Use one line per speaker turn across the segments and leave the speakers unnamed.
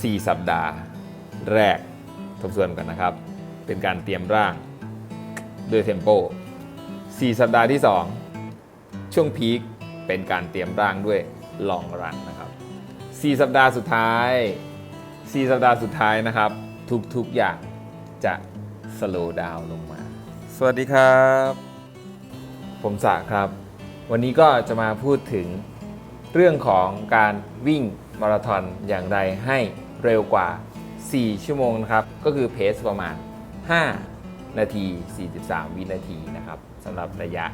4 สัปดาห์แรกทบทวนกันนะครับ เป็นการเตรียมร่างด้วยเทมโป 4 สัปดาห์ที่ 2 ช่วงพีคเป็นการเตรียมร่างด้วยลองรันนะครับ 4 สัปดาห์สุดท้าย 4 สัปดาห์สุดท้ายนะครับ ทุกๆอย่างจะสโลว์ดาวลงมา สวัสดีครับ ผมสะครับ วันนี้ก็จะมาพูดถึงเรื่องของการวิ่งมาราธอนอย่างไรให้ เร็วกว่า 4 ชั่วโมงนะครับ ก็คือเพสประมาณ 5 นาที 43 วินาทีนะครับสำหรับระยะ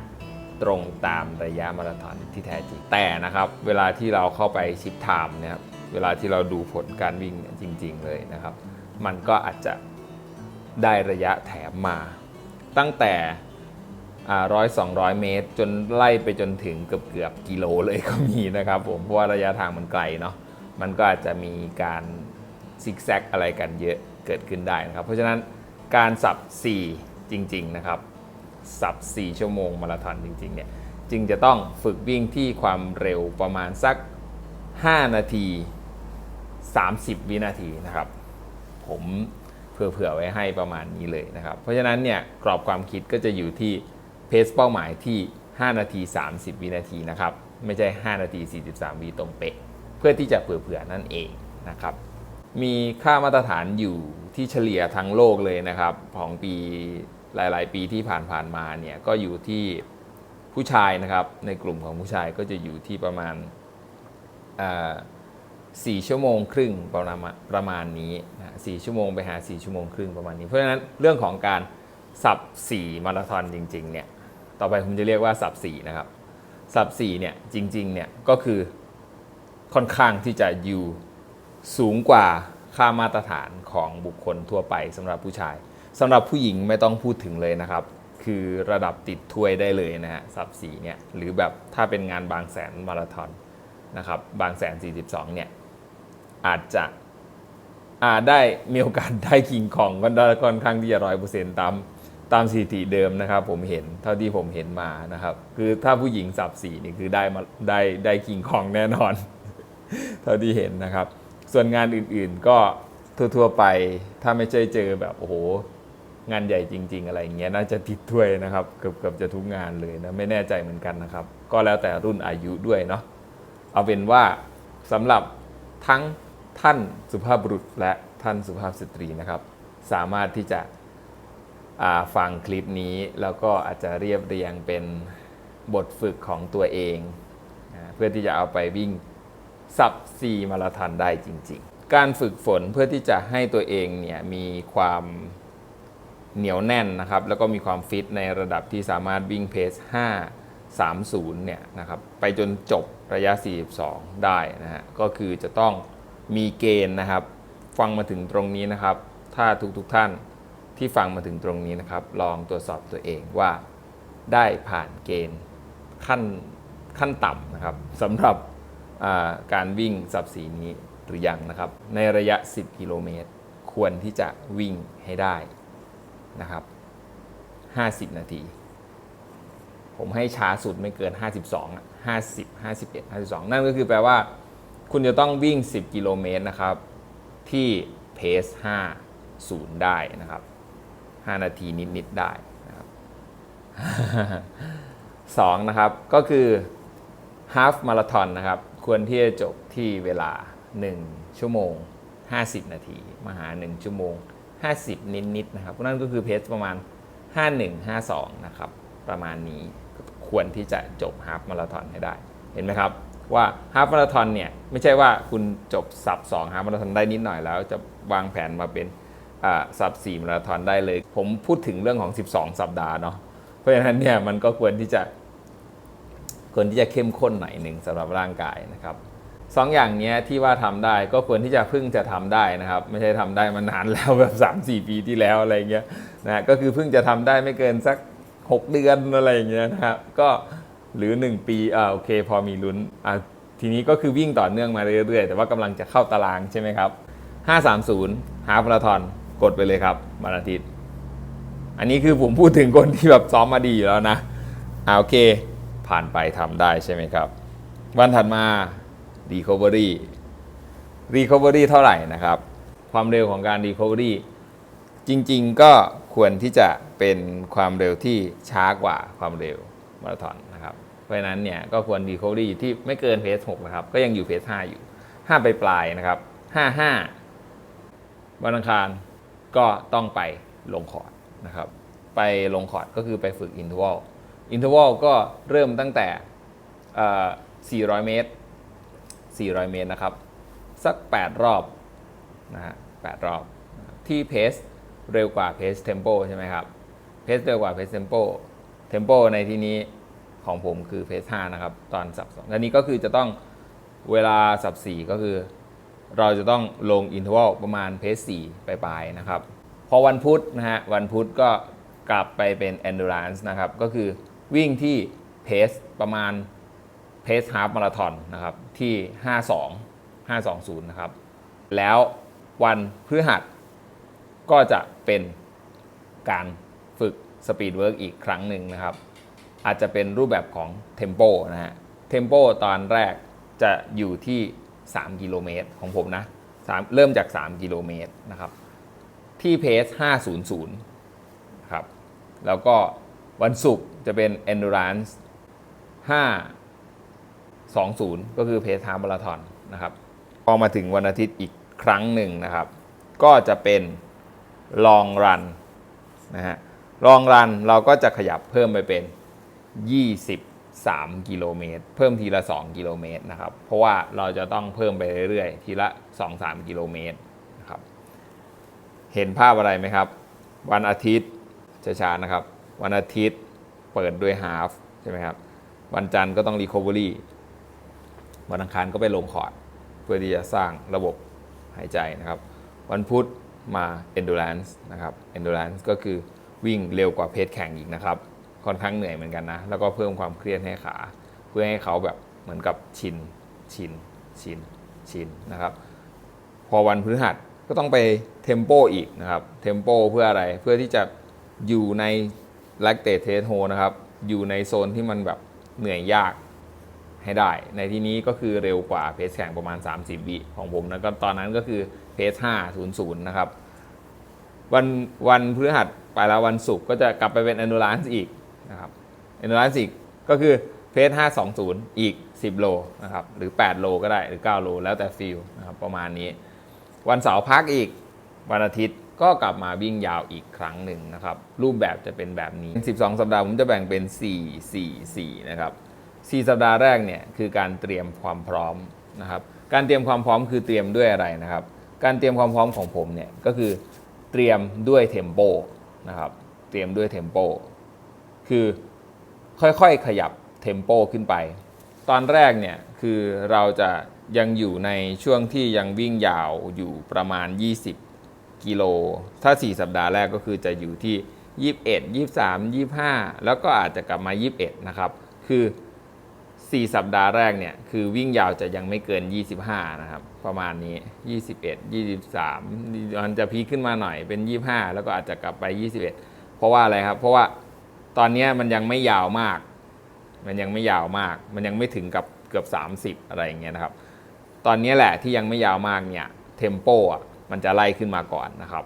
ตรงตามระยะมาราธอนที่แท้จริง แต่นะครับ เวลาที่เราเข้าไปชิปไทม์นี่ยครับ เวลาที่เราดูผลการวิ่งจริง ๆ เลยนะครับ มันก็อาจจะได้ระยะแถมมา ตั้งแต่ร้อยสองร้อยเมตร จนไล่ไปจนถึงเกือบเกือบกิโลเลยก็มีนะครับผมเพราะว่าระยะทางมันไกลเนาะมันก็อาจจะมีการ ซิกแซกอะไรกันเยอะเกิดขึ้นได้นะครับ เพราะฉะนั้นการสับ 4 จริง ๆ นะครับ สับ 4 ชั่วโมงมาราธอนจริง ๆ เนี่ย จึงจะต้องฝึกวิ่งที่ความเร็วประมาณสัก 5 นาที 30 วินาทีนะครับ ผมเผื่อๆไว้ให้ประมาณนี้เลยนะครับ เพราะฉะนั้นเนี่ยกรอบความคิดก็จะอยู่ที่เพสเป้าหมายที่ 5 นาที 30 วินาทีนะครับ ไม่ใช่ 5 นาที 43 วิตรงเป๊ะ เพื่อที่จะเผื่อๆนั่นเองนะครับ มีค่ามาตรฐานอยู่ที่เฉลี่ยทั้งโลกเลยนะครับ ของปีหลาย ๆ ปีที่ผ่านๆมาเนี่ยก็อยู่ที่ผู้ชายนะครับในกลุ่มของผู้ชายก็จะอยู่ที่ประมาณสี่ชั่วโมงครึ่งประมาณประมาณนี้นะสี่ชั่วโมงไปหาสี่ชั่วโมงครึ่งประมาณนี้ เพราะฉะนั้นเรื่องของการสับสี่มาราธอนจริง ๆ เนี่ย ต่อไปผมจะเรียกว่าสับสี่นะครับ สับสี่เนี่ยจริง ๆ เนี่ยก็คือค่อนข้างที่จะอยู่ สูงกว่าค่ามาตรฐานของบุคคลทั่วไปสำหรับผู้ชายสำหรับผู้หญิงไม่ต้องพูดถึงเลยนะครับ คือระดับติดถ้วยได้เลยนะฮะสับสีเนี่ยหรือแบบถ้าเป็นงานบางแสนมาราธอนนะครับบางแสน 42 เนี่ย อาจจะอาจได้มีโอกาสได้คิงของก็ได้ค่อนข้างที่จะร้อยเปอร์เซ็นต์ตามตามสถิติเดิมนะครับ ผมเห็นเท่าที่ผมเห็นมานะครับ คือถ้าผู้หญิงสับสีนี่คือได้มาได้ได้คิงของแน่นอน เท่าที่เห็นนะครับ ส่วนงานอื่นๆก็ทั่วๆไปถ้าไม่ใช่เจอแบบโอ้โหงานใหญ่จริง ๆ อะไรอย่างเงี้ยน่าจะติดถ้วยนะครับเกือบเกือบจะทุกงานเลยนะไม่แน่ใจเหมือนกันนะครับ ก็แล้วแต่รุ่นอายุด้วยเนาะเอาเป็นว่าสำหรับทั้งท่านสุภาพบุรุษและท่านสุภาพสตรีนะครับ สามารถที่จะฟังคลิปนี้แล้วก็อาจจะเรียบเรียงเป็นบทฝึกของตัวเองนะเพื่อที่จะเอาไปวิ่ง สับซีมาราธอนได้จริง ๆ การฝึกฝนเพื่อที่จะให้ตัวเองเนี่ยมีความเหนียวแน่นนะครับ แล้วก็มีความฟิตในระดับที่สามารถวิ่งเพส 5 30 เนี่ยนะครับ ไปจนจบระยะ 42 ได้นะฮะ ก็คือจะต้องมีเกณฑ์นะครับ ฟังมาถึงตรงนี้นะครับ ถ้าทุกๆทท่านที่ฟังมาถึงตรงนี้นะครับ ลองตรวจสอบตัวเองว่าได้ผ่านเกณฑ์ขั้นขั้นต่ำนะครับสำหรับ การวิ่งสับสีนี้หรือยังนะครับ ในระยะ 10 กิโลเมตร ควรที่จะวิ่งให้ได้นะครับ 50 นาที ผมให้ช้าสุดไม่เกิน 52 50 51 52 นั่นก็คือแปลว่า คุณจะต้องวิ่ง 10 กิโลเมตรนะครับ ที่เพส50 ได้นะครับ 5 นาทีนิด ๆ ได้นะครับ2นะครับ ก็คือฮาฟมาราธอนนะครับ ควรที่จะจบที่เวลา 1 ชั่วโมง 50 นาทีมาหา 1 ชั่วโมง 50 นิดๆนะครับนั่นก็คือเพสประมาณ 51 52 นะครับ ประมาณนี้ควรที่จะจบฮาฟมาราธอนให้ได้ เห็นไหมครับ ว่าฮาฟมาราธอนเนี่ย ไม่ใช่ว่าคุณจบสับ2ฮาฟมาราธอนได้นิดหน่อยแล้ว จะวางแผนมาเป็นอ่าสับ4มาราธอนได้เลย ผมพูดถึงเรื่องของ 12 สัปดาห์เนาะเพราะฉะนั้นเนี่ยมันก็ควรที่จะ ควรที่จะเข้มข้นหน่อยหนึ่งสำหรับร่างกายนะครับสองอย่างนี้ที่ว่าทำได้ก็ควรที่จะเพิ่งจะทำได้นะครับ ไม่ใช่ทำได้มานานแล้วแบบ3-4 ปีที่แล้วอะไรเงี้ยนะก็คือเพิ่งจะทำได้ไม่เกินสัก 6 เดือนอะไรเงี้ยนะครับก็หรือ 1 ปีอ่าโอเค พอมีลุ้นอ่าทีนี้ก็คือวิ่งต่อเนื่องมาเรื่อยๆ แต่ว่ากำลังจะเข้าตารางใช่ไหมครับ 530ฮาฟมาราธอนกดไปเลยครับวันอาทิตย์ อันนี้คือผมพูดถึงคนที่แบบซ้อมมาดีอยู่แล้วนะอ่าโอเค ผ่านไปทำได้ใช่ไหมครับ วันถัดมา Recovery Recovery เท่าไหร่นะครับ ความเร็วของการ Recovery จริงๆก็ควรที่จะเป็นความเร็วที่ช้ากว่าความเร็วมาราธอนนะครับ เพราะฉะนั้นเนี่ยก็ควร Recovery ที่ไม่เกินเพส6นะครับ ก็ยังอยู่เพส5อยู่ 5 ไปปลายนะครับ 55 วันอังคารก็ต้องไปลงคอร์ดนะครับ ไปลงคอร์ดก็คือไปฝึกอินทว a ล อินท r ว a ลก็เริ่มตั้งแต่ 400 เมตร 400 เมตรนะครับ สัก 8 รอบนะฮะ 8 รอบ ที่เพสเร็วกว่าเพสเทมโปใช่ไหมครับ เพสเร็วกว่าเพสเทมโปเทมโปในที่นี้ของผมคือเพส5นะครับ ตอนสับสองอันนี้ก็คือจะต้องเวลาสับ 4 ก็คือ เราจะต้องลงอินท r ว a ลประมาณเพส4ปลายๆนะครับ พอวันพุธนะฮะ วันพุธก็กลับไปเป็น endurance นะครับ ก็คือ วิ่งที่เพสประมาณเพสฮา f มาราธอนนะครับที่ 52 520 นะครับ แล้ววันพฤหัสก็จะเป็นการฝึกสปีดเวิร์กอีกครั้งหนึ่งนะครับ อาจจะเป็นรูปแบบของเทมโปนะฮะเทมโปตอนแรกจะอยู่ที่ 3 กิโลเมตรของผมนะ3เริ่มจาก 3 กิโลเมตรนะครับ ที่เพส500 ครับ แล้วก็ วันศุกร์จะเป็น endurance 520 ก็คือเพสฮามาราธอนนะครับพอมาถึงวันอาทิตย์อีกครั้งหนึ่งนะครับ ก็จะเป็น long run นะฮะ long run เราก็จะขยับเพิ่มไปเป็น 23 กิโลเมตร เพิ่มทีละ 2 กิโลเมตรนะครับ เพราะว่าเราจะต้องเพิ่มไปเรื่อยๆ ทีละ 2-3 กิโลเมตรนะครับ เห็นภาพอะไรไหมครับ วันอาทิตย์ช้าๆนะครับ วันอาทิตย์เปิดด้วยฮาฟใช่ไหมครับ วันจันทร์ก็ต้องรีคอเวอรี่วันอังคารก็ไปลงคอร์ด เพื่อที่จะสร้างระบบหายใจนะครับ วันพุธมา endurance นะครับ endurance ก็คือวิ่งเร็วกว่าเพจแข่งอีกนะครับ ค่อนข้างเหนื่อยเหมือนกันนะ แล้วก็เพิ่มความเครียดให้ขา เพื่อให้เขาแบบเหมือนกับชิน ชิน ชิน ชินนะครับ พอวันพฤหัสก็ต้องไปเทมโปอีกนะครับ เทมโปเพื่ออะไร เพื่อที่จะอยู่ใน l a c t a t e t h o นะครับ อยู่ในโซนที่มันแบบเหนื่อยยากให้ได้ ในที่นี้ก็คือเร็วกว่าเพสแข่งประมาณ 30 วิของผมนะก็ตอนนั้นก็คือเพส500 นะครับ วันวันพฤหัสไปแล้ววันศุกร์ก็จะกลับไปเป็น endurance อีกนะครับ endurance อีกก็คือเพส520 อีก 10 โลนะครับหรือ 8 โลก็ได้หรือ 9 โล แล้วแต่ฟิลนะครับประมาณนี้ วันเสาร์พักอีกวันอาทิตย์ ก็กลับมาวิ่งยาวอีกครั้งหนึ่งนะครับ รูปแบบจะเป็นแบบนี้ 12 สัปดาห์ผมจะแบ่งเป็น 4 4 4 นะครับ 4 สัปดาห์แรกเนี่ยคือการเตรียมความพร้อมนะครับ การเตรียมความพร้อมคือเตรียมด้วยอะไรนะครับ การเตรียมความพร้อมของผมเนี่ยก็คือเตรียมด้วยเทมโปนะครับ เตรียมด้วยเทมโป คือค่อยๆขยับเทมโปขึ้นไป ตอนแรกเนี่ยคือเราจะยังอยู่ในช่วงที่ยังวิ่งยาวอยู่ประมาณ 20 กิโล ถ้า 4 สัปดาห์แรกก็คือจะอยู่ที่ 21 23 25 แล้วก็อาจจะกลับมา 21 นะครับ คือ 4 สัปดาห์แรกเนี่ย คือวิ่งยาวจะยังไม่เกิน 25 นะครับ ประมาณนี้ 21 23 มันจะพีขึ้นมาหน่อยเป็น 25 แล้วก็อาจจะกลับไป 21 เพราะว่าอะไรครับ เพราะว่าตอนนี้มันยังไม่ยาวมาก มันยังไม่ยาวมาก มันยังไม่ถึงกับเกือบ 30 อะไรอย่างเงี้ยนะครับ ตอนนี้แหละที่ยังไม่ยาวมากเนี่ย เทมโปอะ มันจะไล่ขึ้นมาก่อนนะครับ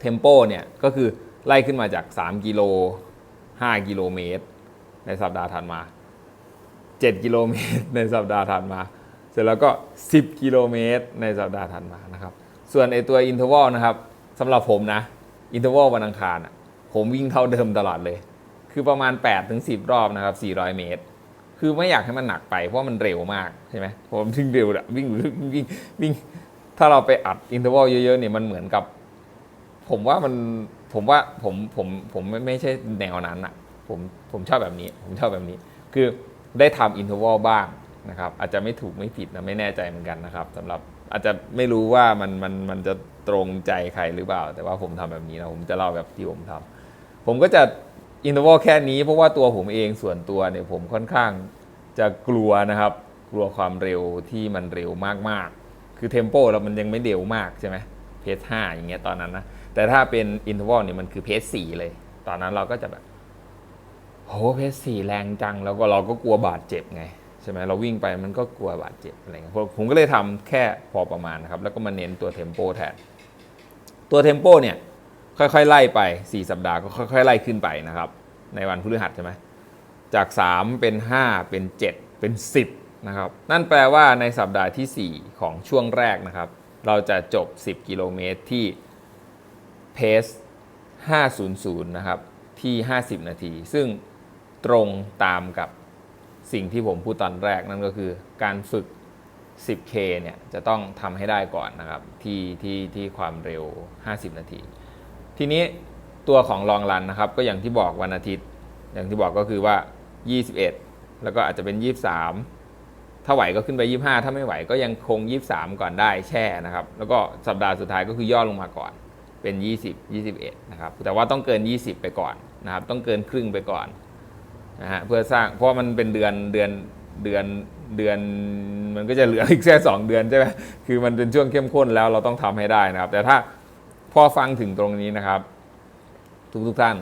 เทมโปเนี่ยก็คือไล่ขึ้นมาจาก 3 กิโล 5 กิโลเมตร ในสัปดาห์ถัดมา 7 กิโลเมตร ในสัปดาห์ถัดมา เสร็จแล้วก็ 10 กิโลเมตร ในสัปดาห์ถัดมานะครับส่วนไอตัวอินเทอร์วลนะครับสำหรับผมนะอินเทอร์วลวันอังคารผมวิ่งเท่าเดิมตลอดเลย คือประมาณ 8-10ถึงรอบนะครับ 400 เมตร คือไม่อยากให้มันหนักไปเพราะมันเร็วมากใช่ไหมผมถึงเร็วอะวิ่งวิ่งวิ่งวิ่ง ถ้าเราไปอัดอินเทอร์วลเยอะๆเนี่ยมันเหมือนกับ ผมว่ามันผมว่าผมผมผมไม่ใช่แนวนั้นอะผมผมชอบแบบนี้ ผมชอบแบบนี้ คือได้ทำอินเทอร์วลบ้างนะครับ อาจจะไม่ถูกไม่ผิดนะไม่แน่ใจเหมือนกันนะครับสำหรับอาจจะไม่รู้ว่ามันมันมันจะตรงใจใครหรือเปล่า แต่ว่าผมทำแบบนี้นะผมจะเล่าแบบที่ผมทำผมก็จะอินเทอร์วลแค่นี้เพราะว่าตัวผมเองส่วนตัวเนี่ยผมค่อนข้างจะกลัวนะครับ กลัวความเร็วที่มันเร็วมากๆ คือเทมโปเรามันยังไม่เร็วมากใช่ไหมเพจห้าอย่างเงี้ยตอนนั้นนะ แต่ถ้าเป็นอินเทอร์วลเนี่ยมันคือเพจสี่เลย ตอนนั้นเราก็จะแบบโหเพจสี่แรงจังแล้วก็เราก็กลัวบาดเจ็บไงใช่ไหมเราวิ่งไปมันก็กลัวบาดเจ็บอะไรเงี้ยผมก็เลยทำแค่พอประมาณนะครับ แล้วก็มาเน้นตัวเทมโปแทน ตัวเทมโปเนี่ยค่อยๆ ไล่ไป 4 สัปดาห์ก็ค่อยๆ ไล่ขึ้นไปนะครับ ในวันพฤหัสใช่ไหมจาก 3 เป็น 5 เป็น 7 เป็น 10 นะครับ นั่นแปลว่าในสัปดาห์ที่ 4 ของช่วงแรกนะครับ เราจะจบ 10 กิโลเมตรที่เพส500 นะครับ ที่ 50 นาที ซึ่งตรงตามกับสิ่งที่ผมพูดตอนแรกนั่นก็คือการฝึก 10K เนี่ยจะต้องทำให้ได้ก่อนนะครับ ที่ที่ที่ความเร็ว 50 นาที ทีนี้ตัวของลองรันนะครับ ก็อย่างที่บอกวันอาทิตย์ อย่างที่บอกก็คือว่า 21 แล้วก็อาจจะเป็น 23 ถ้าไหวก็ขึ้นไป 25 ถ้าไม่ไหวก็ยังคง 23 ก่อนได้แช่นะครับ แล้วก็สัปดาห์สุดท้ายก็คือย่อลงมาก่อนเป็น 20 21 นะครับ แต่ว่าต้องเกิน 20 ไปก่อนนะครับ ต้องเกินครึ่งไปก่อนนะฮะเพื่อสร้างเพราะมันเป็นเดือนเดือนเดือนเดือนมันก็จะเหลืออีกแค่2เดือนใช่ไหมคือมันเป็นช่วงเข้มข้นแล้วเราต้องทำให้ได้นะครับ แต่ถ้าพอฟังถึงตรงนี้นะครับ ทุกทุกท่าน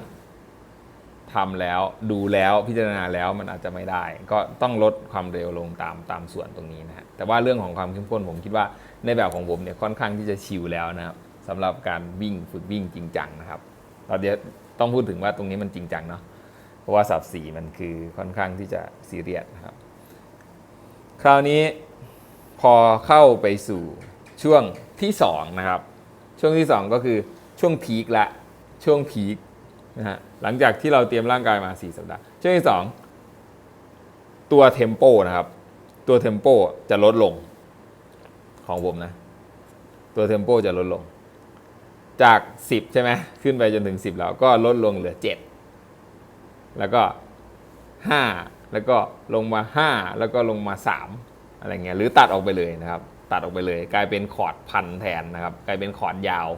ทำแล้วดูแล้วพิจารณาแล้วมันอาจจะไม่ได้ ก็ต้องลดความเร็วลงตามตามส่วนตรงนี้นะฮะแต่ว่าเรื่องของความเข้มข้นผมคิดว่าในแบบของผมเนี่ยค่อนข้างที่จะชิลแล้วนะครับสำหรับการวิ่งฝึกวิ่งจริงจังนะครับตอนเดี๋ยวต้องพูดถึงว่าตรงนี้มันจริงจังเนาะเพราะว่าสับสีมันคือค่อนข้างที่จะซีเรียสนะครับ คราวนี้พอเข้าไปสู่ช่วงที่สองนะครับช่วงที่สองก็คือช่วงพีคละช่วงพีคนะฮะ หลังจากที่เราเตรียมร่างกายมา 4 สัปดาห์ช่วงที่สองตัวเทมโปนะครับ ตัวเทมโปจะลดลงของผมนะ ตัวเทมโปจะลดลง จาก 10 ใช่ไหมขึ้นไปจนถึง 10 แล้วก็ลดลงเหลือ 7 แล้วก็ 5 แล้วก็ลงมา 5 แล้วก็ลงมา 3 อะไรเงี้ยหรือตัดออกไปเลยนะครับ ตัดออกไปเลย กลายเป็นคอร์ดพันแทนนะครับ กลายเป็นคอร์ดยาว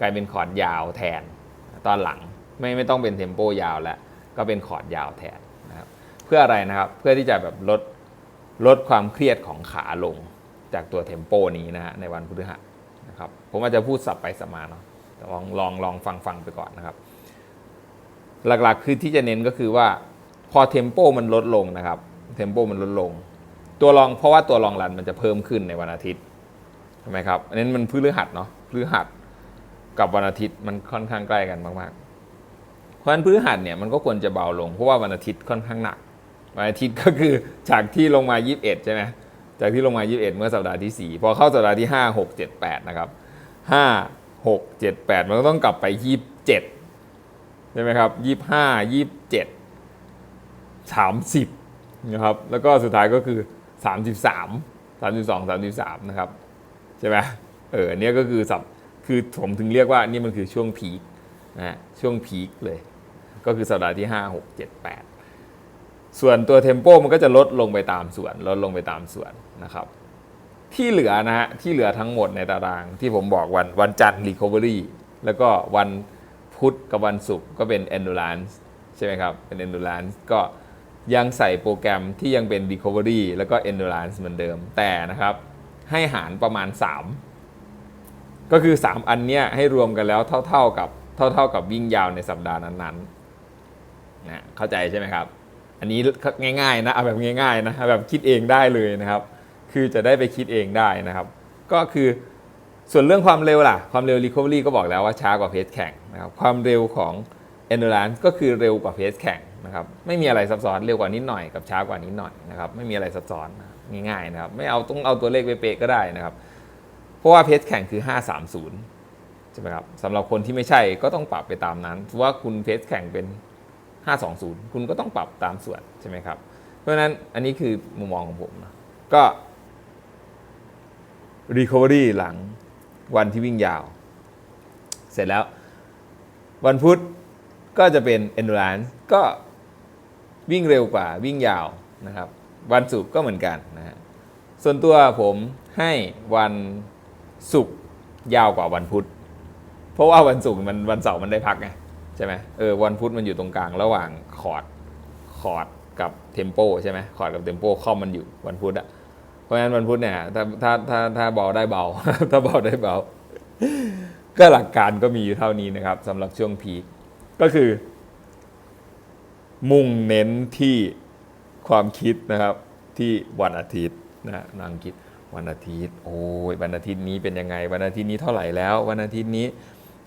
กลายเป็นคอร์ดยาวแทนตอนหลัง ไม่ไม่ต้องเป็นเทมโปยาวแล้วก็เป็นคอร์ดยาวแทนนะครับเพื่ออะไรนะครับเพื่อที่จะแบบลดลดความเครียดของขาลงจากตัวเทมโปนี้นะฮะในวันพฤหัสนะครับผมอาจจะพูดสับไปสับมาเนาะลองลองลองฟังฟังไปก่อนนะครับ หลักๆคือที่จะเน้นก็คือว่าพอเทมโปมันลดลงนะครับเทมโปมันลดลง ตัวรองเพราะว่าตัวรองรันมันจะเพิ่มขึ้นในวันอาทิตย์ใช่ไหมครับอันนี้มันพฤหัสเนาะพฤหัสกับวันอาทิตย์มันค่อนข้างใกล้กันมากๆ ราะฉะนั้นพฤหัสเนี่ยมันก็ควรจะเบาลง เพราะว่าวันอาทิตย์ค่อนข้างหนัก วันอาทิตย์ก็คือจากที่ลงมา 21 ใช่ไหมจากที่ลงมา 21 เมื่อสัปดาห์ที่ 4 พอเข้าสัปดาห์ที่ 5 6 7 8 นะครับ 5 6 7 8 มันก็ต้องกลับไป 27 ใช่ไหมครับ 25 27 30 นะครับ แล้วก็สุดท้ายก็คือ 33 32 33 นะครับ ใช่ไหมเออเนี้ยก็คือสับคือผมถึงเรียกว่านี่มันคือช่วงพีคนะฮะช่วงพีคเลย ก็คือสัปดาห์ที่ 5 6 7 8 ส่วนตัวเทมโปมันก็จะลดลงไปตามส่วน ลดลงไปตามส่วนนะครับที่เหลือนะฮะที่เหลือทั้งหมดในตารางที่ผมบอกวันวันจันทร์ Recovery แล้วก็วันพุธกับวันศุกร์ก็เป็น Endurance ใช่ไหมครับ เป็น Endurance ก็ยังใส่โปรแกรมที่ยังเป็น Recovery แล้วก็ Endurance เหมือนเดิมแต่นะครับ ให้หารประมาณ 3 ก็คือ 3 อันเนี้ยให้รวมกันแล้วเท่า ๆกับเท่า ๆกับวิ่งยาวในสัปดาห์นั้นๆ นะเข้าใจใช่ไหมครับ อันนี้ง่ายๆนะเอาแบบง่ายๆนะแบบคิดเองได้เลยนะครับ คือจะได้ไปคิดเองได้นะครับ ก็คือส่วนเรื่องความเร็วล่ะ ความเร็ว Recovery ก็บอกแล้วว่าช้ากว่าเพจแข่งนะครับความเร็วของ Endurance ก็คือเร็วกว่าเพจแข่งนะครับไม่มีอะไรซับซ้อนเร็วกว่านิดหน่อยกับช้ากว่านิดหน่อยนะครับไม่มีอะไรซับซ้อนง่ายๆนะครับไม่เอาต้องเอาตัวเลขเป๊ะๆก็ได้นะครับ เพราะว่าเพจแข่งคือ 530ใช่ไหมครับสำหรับคนที่ไม่ใช่ก็ต้องปรับไปตามนั้นเพราะว่าคุณเพจแข่งเป็น 520 คุณก็ต้องปรับตามส่วนใช่ไหมครับ เพราะฉะนั้นอันนี้คือมุมมองของผมนะก็ Recovery หลังวันที่วิ่งยาว เสร็จแล้ว วันพุธก็จะเป็น Endurance ก็วิ่งเร็วกว่าวิ่งยาวนะครับ วันศุกร์ก็เหมือนกันนะฮะส่วนตัวผมให้วันศุกร์ยาวกว่าวันพุธ เพราะว่าวันศุกร์มันวันเสาร์มันได้พักไง ใช่ไหมเออวันพุธมันอยู่ตรงกลางระหว่างคอร์ดคอร์ดกับเทมโปใช่ไหมคอร์ดกับเทมโปข้อมันอยู่วันพุธอะเพราะฉะนั้นวันพุธเนี่ยถ้าถ้าถ้าถ้าเบาได้เบา ถ้าเบาได้เบา ก็หลักการก็มีอยู่เท่านี้นะครับสำหรับช่วงพีคก็คือ มุ่งเน้นที่ความคิดนะครับที่วันอาทิตย์นะนั่งคิดวันอาทิตย์ โอ้ยวันอาทิตย์นี้เป็นยังไง วันอาทิตย์นี้เท่าไหร่แล้ว วันอาทิตย์นี้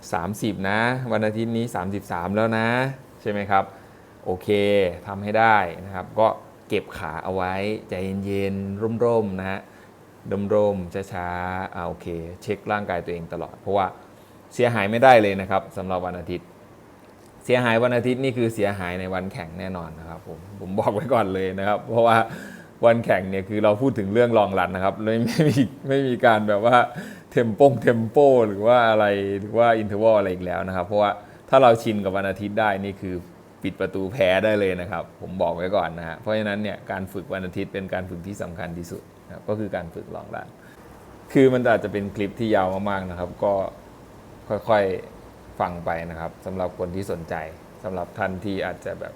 30 นะ วันอาทิตย์นี้ 33 แล้วนะ ใช่ไหมครับ โอเคทำให้ได้นะครับ ก็เก็บขาเอาไว้ ใจเย็นๆ ร่มๆ นะฮะร่มๆ ช้าๆอ่าโอเค เช็คร่างกายตัวเองตลอด เพราะว่าเสียหายไม่ได้เลยนะครับสำหรับวันอาทิตย์ เสียหายวันอาทิตย์นี่คือเสียหายในวันแข่งแน่นอนนะครับผมผมบอกไว้ก่อนเลยนะครับ เพราะว่าวันแข่งเนี่ยคือเราพูดถึงเรื่องลองรันนะครับเลยไม่มีไม่มีการแบบว่า เทมโปงเทมโปหรือว่าอะไรหรือว่าอินเทอร์วอลอะไรอีกแล้วนะครับ เพราะว่าถ้าเราชินกับวันอาทิตย์ได้นี่คือปิดประตูแพ้ได้เลยนะครับ ผมบอกไว้ก่อนนะฮะเพราะฉะนั้นเนี่ยการฝึกวันอาทิตย์เป็นการฝึกที่สำคัญที่สุดนะครับก็คือการฝึกลองรันคือมันอาจจะเป็นคลิปที่ยาวมากๆนะครับ ก็ค่อยๆฟังไปนะครับสำหรับคนที่สนใจสำหรับท่านที่อาจจะแบบ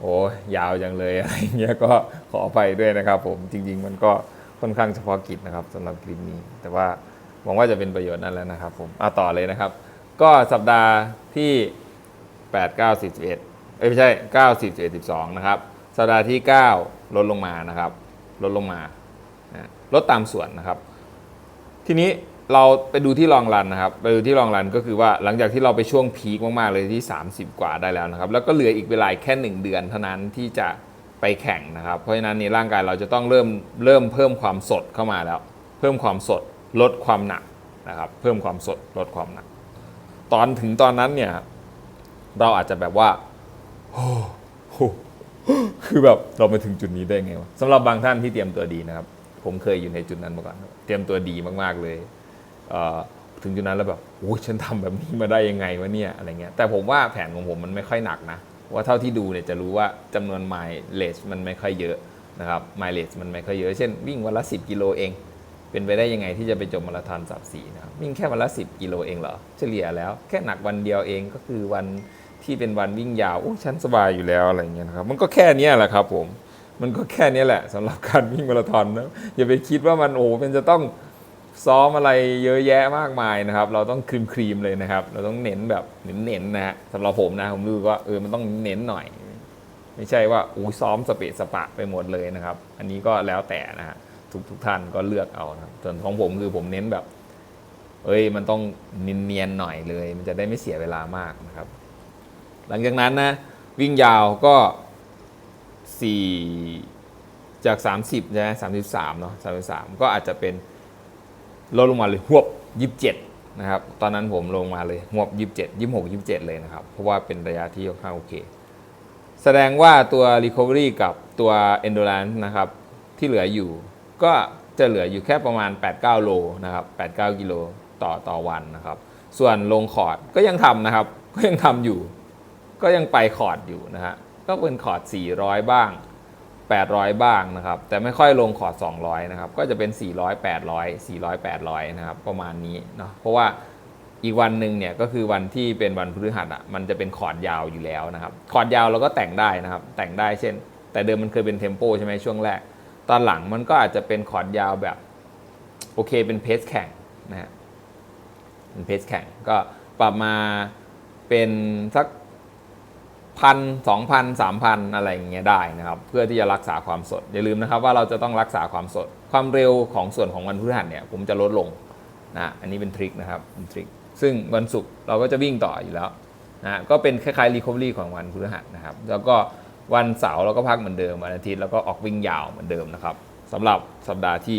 โอ้ยยาวจังเลยอะไรเงี้ยก็ขออภัยด้วยนะครับ ผมจริง ๆ มันก็ค่อนข้างเฉพาะกิจนะครับสำหรับคลิปนี้แต่ว่า หวังว่าจะเป็นประโยชน์นั่นแหละนะครับผมอะต่อเลยนะครับ ก็สัปดาห์ที่ 8 9 10 11เอ้ยไม่ใช่ 9 10 11 12 นะครับ สัปดาห์ที่ 9 ลดลงมานะครับ ลดลงมานะลดตามส่วนนะครับ ทีนี้เราไปดูที่ลองรันนะครับ ไปดูที่ลองรันก็คือว่าหลังจากที่เราไปช่วงพีคมาก ๆ เลยที่ 30 กว่าได้แล้วนะครับ แล้วก็เหลืออีกเวลาแค่ 1 เดือนเท่านั้นที่จะไปแข่งนะครับ เพราะฉะนั้นในร่างกายเราจะต้องเริ่มเริ่มเพิ่มความสดเข้ามาแล้ว เพิ่มความสด ลดความหนักนะครับเพิ่มความสดลดความหนัก ตอนถึงตอนนั้นเนี่ยเราอาจจะแบบว่าโอ้โหคือแบบเรามาถึงจุดนี้ได้ไงวะสำหรับบางท่านที่เตรียมตัวดีนะครับ ผมเคยอยู่ในจุดนั้นมาก่อนเตรียมตัวดีมากๆเลยเอ่อถึงจุดนั้นแล้วแบบโอ้ยฉันทำแบบนี้มาได้ยังไงวะเนี่ยอะไรเงี้ยแต่ผมว่าแผนของผมมันไม่ค่อยหนักนะว่าเท่าที่ดูเนี่ยจะรู้ว่าจำนวนไมล์เลสมันไม่ค่อยเยอะนะครับไมล์เลสมันไม่ค่อยเยอะ เช่นวิ่งวันละ 10 กิโลเอง เป็นไปได้ยังไงที่จะไปจบมาราธอนสับสีนะครับวิ่งแค่วันละ 10 กิโลเองเหรอ เฉลี่ยแล้วแค่หนักวันเดียวเองก็คือวันที่เป็นวันวิ่งยาวโอ้ฉันสบายอยู่แล้วอะไรเงี้ยนะครับมันก็แค่นี้แหละครับผมมันก็แค่นี้แหละสำหรับการวิ่งมาราธอนนะอย่าไปคิดว่ามันโอ้เป็นจะต้องซ้อมอะไรเยอะแยะมากมายนะครับ เราต้องครีมครีมๆเลยนะครับ เราต้องเน้นแบบเน้นๆนะฮะสำหรับผมนะผมรู้ว่าเออมันต้องเน้นหน่อย ไม่ใช่ว่าอู้ซ้อมสเปะสปะไปหมดเลยนะครับ อันนี้ก็แล้วแต่นะฮะ ทุกทุกท่านก็เลือกเอานะครับส่วนของผมคือผมเน้นแบบ เอ้ยมันต้องเนียนๆหน่อยเลย มันจะได้ไม่เสียเวลามากนะครับ หลังจากนั้นนะวิ่งยาวก็ 4 จาก 30ใช่ไหม33เนาะ33ก็อาจจะเป็นลดลงมาเลยหวบ27นะครับ ตอนนั้นผมลงมาเลยหวบ27 26 27เลยนะครับ เพราะว่าเป็นระยะที่ค่อนข้างโอเค แสดงว่าตัว Recovery กับตัว Endurance นะครับ ที่เหลืออยู่ ก็จะเหลืออยู่แค่ประมาณ 8-9 โลนะครับ8-9กิโลต่อต่อวันนะครับ ส่วนลงคอร์ดก็ยังทำนะครับ ก็ยังทำอยู่ ก็ยังไปคอร์ดอยู่นะฮะก็เป็นคอร์ด 400 บ้าง 800 บ้างนะครับ แต่ไม่ค่อยลงคอร์ด 200 นะครับ ก็จะเป็น 400 800 400 800 นะครับ ประมาณนี้เนาะเพราะว่าอีกวันหนึ่งเนี่ยก็คือวันที่เป็นวันพฤหัสอะมันจะเป็นคอร์ดยาวอยู่แล้วนะครับ คอร์ดยาวเราก็แต่งได้นะครับ แต่งได้เช่น แต่เดิมมันเคยเป็นเทมโปใช่ไหมช่วงแรก ตอนหลังมันก็อาจจะเป็นคอร์ดยาวแบบโอเคเป็นเพสแข่งนะฮะเป็นเพสแข่งก็ปรับมาเป็นสักพันสองพันสามพันอะไรอย่างเงี้ยได้นะครับ เพื่อที่จะรักษาความสด อย่าลืมนะครับว่าเราจะต้องรักษาความสด ความเร็วของส่วนของวันพฤหัสเนี่ยผมจะลดลงนะอันนี้เป็นทริคนะครับเป็นทริคซึ่งวันศุกร์เราก็จะวิ่งต่ออยู่แล้วนะก็เป็นคล้ายๆรีคอเวอรี่ของวันพฤหัสนะครับ แล้วก็ วันเสาร์เราก็พักเหมือนเดิมวันอาทิตย์เราก็ออกวิ่งยาวเหมือนเดิมนะครับสำหรับสัปดาห์ที่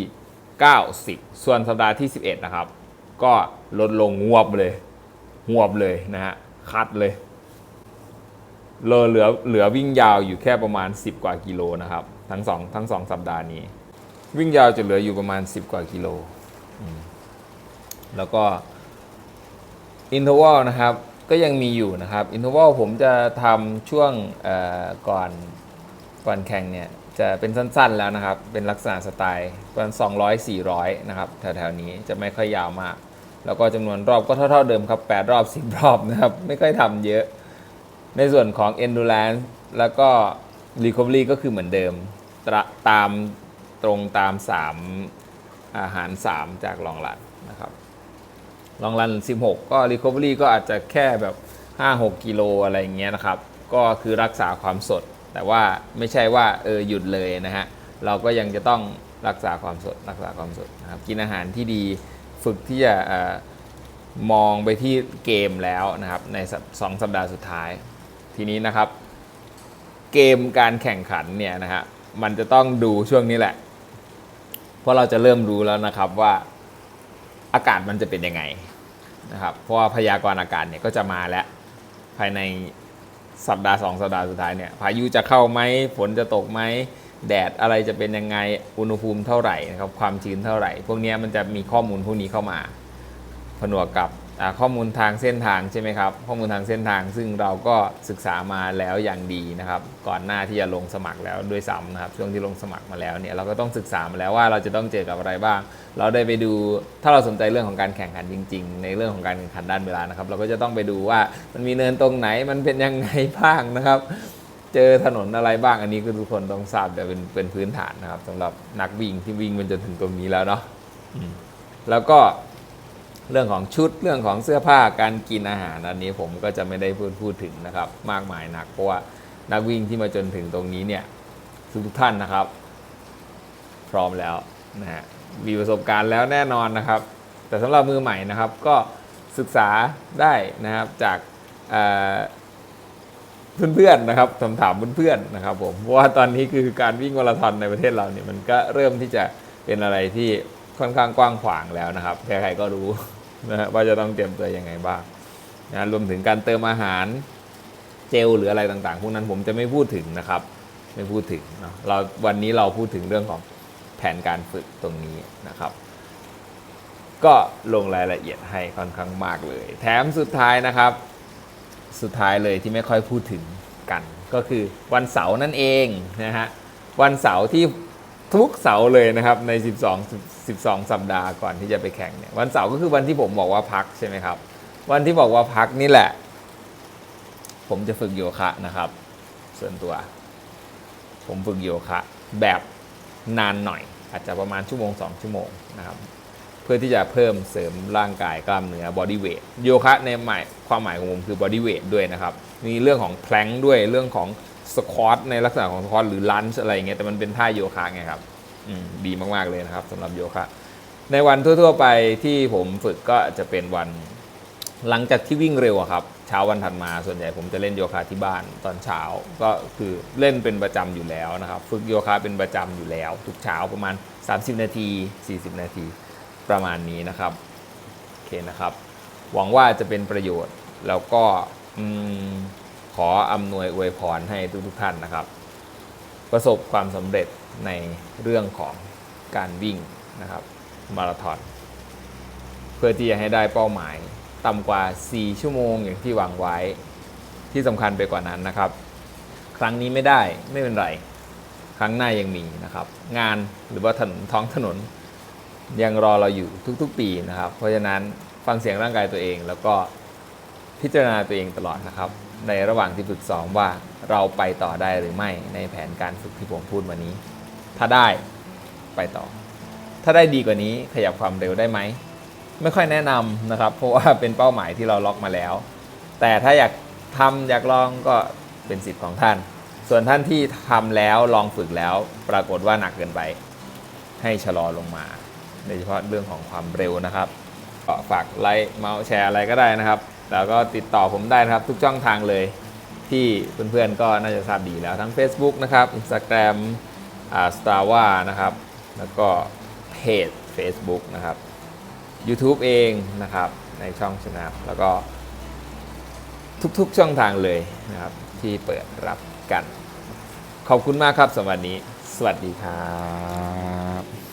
90 ส่วนสัปดาห์ที่ 11 นะครับ ก็ลดลงงวบเลยงวบเลยนะฮะคัดเลยเหลือเหลือเหลือวิ่งยาวอยู่แค่ประมาณ 10 กว่ากิโลนะครับ ทั้งสองทั้งสองสัปดาห์นี้ วิ่งยาวจะเหลืออยู่ประมาณ 10 กว่ากิโล แล้วก็อินเทอร์วลนะครับ ก็ยังมีอยู่นะครับอินเทอร์วลผมจะทำช่วงก่อนก่อนแข่งเนี่ยจะเป็นสั้นๆแล้วนะครับ เป็นลักษณะสไตล์ประมาณ200 400 นะครับแถวๆนี้จะไม่ค่อยยาวมาก แล้วก็จำนวนรอบก็เท่าๆเดิมครับ 8 รอบ 10 รอบนะครับ ไม่ค่อยทำเยอะ ในส่วนของ endurance แล้วก็ recovery ก็คือเหมือนเดิมตตามตรงตาม 3 อาหาร 3 จากลองรันนะครับ ลองรัน 16 ก็ recovery ก็อาจจะแค่แบบ 5-6 กิโลอะไรอย่างเงี้ยนะครับ ก็คือรักษาความสด แต่ว่าไม่ใช่ว่าเออหยุดเลยนะฮะ เราก็ยังจะต้องรักษาความสดรักษาความสดนะครับ กินอาหารที่ดีฝึกที่จะออมองไปที่เกมแล้วนะครับ ในสัปสองสัปดาห์สุดท้าย ทีนี้นะครับ เกมการแข่งขันเนี่ยนะฮะมันจะต้องดูช่วงนี้แหละ เพราะเราจะเริ่มรู้แล้วนะครับว่า อากาศมันจะเป็นยังไงนะครับ เพราะว่าพยากรณ์อากาศเนี่ยก็จะมาแล้วภายในสัปดาห์สองสัปดาห์สุดท้ายเนี่ยพายุจะเข้าไหมฝนจะตกไหมแดดอะไรจะเป็นยังไงอุณหภูมิเท่าไหร่นะครับความชื้นเท่าไหร่ พวกนี้มันจะมีข้อมูลพวกนี้เข้ามาผนวกกับ ข้อมูลทางเส้นทางใช่ไหมครับ ข้อมูลทางเส้นทางซึ่งเราก็ศึกษามาแล้วอย่างดีนะครับ ก่อนหน้าที่จะลงสมัครแล้วด้วยซ้ำนะครับ ช่วงที่ลงสมัครมาแล้วเนี่ยเราก็ต้องศึกษามาแล้วว่าเราจะต้องเจอกับอะไรบ้าง เราได้ไปดูถ้าเราสนใจเรื่องของการแข่งขันจริง ๆ ในเรื่องของการแข่งขันด้านเวลานะครับ เราก็จะต้องไปดูว่ามันมีเนินตรงไหนมันเป็นยังไงบ้างนะครับเจอถนนอะไรบ้างอันนี้คือทุกคนต้องทราบแต่เป็นเป็นพื้นฐานนะครับสำหรับนักวิ่งที่วิ่งมันจนถึงตรงนี้แล้วเนาะแล้วก็ เรื่องของชุดเรื่องของเสื้อผ้าการกินอาหารอันนี้ผมก็จะไม่ได้พูดพูดถึงนะครับ มากมายนักเพราะว่านักวิ่งที่มาจนถึงตรงนี้เนี่ยทุกท่านนะครับ พร้อมแล้วนะฮะมีประสบการณ์แล้วแน่นอนนะครับ แต่สำหรับมือใหม่นะครับ ก็ศึกษาได้นะครับจากเอ่อเพื่อนๆนะครับถามถามเพื่อนๆนะครับผมเพราะว่าตอนนี้คือการวิ่งมาราธอนในประเทศเราเนี่ยมันก็เริ่มที่จะเป็นอะไรที่ค่อนข้างกว้างขวางแล้วนะครับใครๆก็รู้ นะฮะว่าจะต้องเตรียมตัวยังไงบ้างนะรวมถึงการเติมอาหารเจลหรืออะไรต่างๆ พวกนั้นผมจะไม่พูดถึงนะครับ ไม่พูดถึงเนาะเราวันนี้เราพูดถึงเรื่องของแผนการฝึกตรงนี้นะครับ ก็ลงรายละเอียดให้ค่อนข้างมากเลย แถมสุดท้ายนะครับ สุดท้ายเลยที่ไม่ค่อยพูดถึงกัน ก็คือวันเสาร์นั่นเองนะฮะวันเสาร์ที่ทุกเสาร์เลยนะครับใน 12 12 สัปดาห์ก่อนที่จะไปแข่งเนี่ยวันเสาร์ก็คือวันที่ผมบอกว่าพักใช่ไหมครับ วันที่บอกว่าพักนี่แหละ ผมจะฝึกโยคะนะครับ ส่วนตัว ผมฝึกโยคะ แบบนานหน่อย อาจจะประมาณชั่วโมง 2 ชั่วโมงนะครับเพื่อที่จะเพิ่มเสริมร่างกายกล้ามเนื้อบอดี้เวทโยคะในหมายความหมายของผมคือบอดี้เวทด้วยนะครับมีเรื่องของแพลงด้วยเรื่องของสควอตในลักษณะของสควอตหรือลันช์อะไรเงี้ยแต่มันเป็นท่าโยคะไงครับ ดีมากๆเลยนะครับสำหรับโยคะ ในวันทั่วๆไปที่ผมฝึกก็จะเป็นวัน หลังจากที่วิ่งเร็วครับ เช้าวันถัดมาส่วนใหญ่ผมจะเล่นโยคะที่บ้านตอนเช้าก็คือเล่นเป็นประจำอยู่แล้วนะครับ ฝึกโยคะเป็นประจำอยู่แล้ว ทุกเช้าประมาณ 30 นาที 40 นาทีประมาณนี้นะครับโอเคนะครับ หวังว่าจะเป็นประโยชน์แล้วก็อขออำนวยอวยพรให้ทุกๆท่านนะครับ ประสบความสำเร็จในเรื่องของการวิ่งนะครับมาราธอนเพื่อที่จะให้ได้เป้าหมายต่ำกว่า 4 ชั่วโมงอย่างที่วางไว้ที่สำคัญไปกว่านั้นนะครับ ครั้งนี้ไม่ได้ไม่เป็นไร ครั้งหน้ายังมีนะครับ งานหรือว่าถนนท้องถนนยังรอเราอยู่ทุกๆ ปีนะครับ เพราะฉะนั้นฟังเสียงร่างกายตัวเองแล้วก็พิจารณาตัวเองตลอดนะครับ ในระหว่างที่ฝึกซ้อมว่าเราไปต่อได้หรือไม่ในแผนการฝึกที่ผมพูดมานี้ ถ้าได้ไปต่อ ถ้าได้ดีกว่านี้ขยับความเร็วได้ไหม ไม่ค่อยแนะนำนะครับ เพราะว่าเป็นเป้าหมายที่เราล็อกมาแล้ว แต่ถ้าอยากทำอยากลองก็เป็นสิทธิ์ของท่าน ส่วนท่านที่ทำแล้วลองฝึกแล้ว ปรากฏว่าหนักเกินไป ให้ชะลอลงมาโดยเฉพาะเรื่องของความเร็วนะครับฝากไลค์เมาส์แชร์อะไรก็ได้นะครับ แล้วก็ติดต่อผมได้นะครับทุกช่องทางเลย ที่เพื่อนๆก็น่าจะทราบดีแล้วทั้ง Facebook นะครับ Instagram อ่า Star ว่านะครับ แล้วก็เพจ Facebook นะครับ YouTube เองนะครับในช่องชนะแล้วก็ทุกๆช่องทางเลยนะครับ ที่เปิดรับกัน ขอบคุณมากครับสำหรับวันนี้ สวัสดีครับ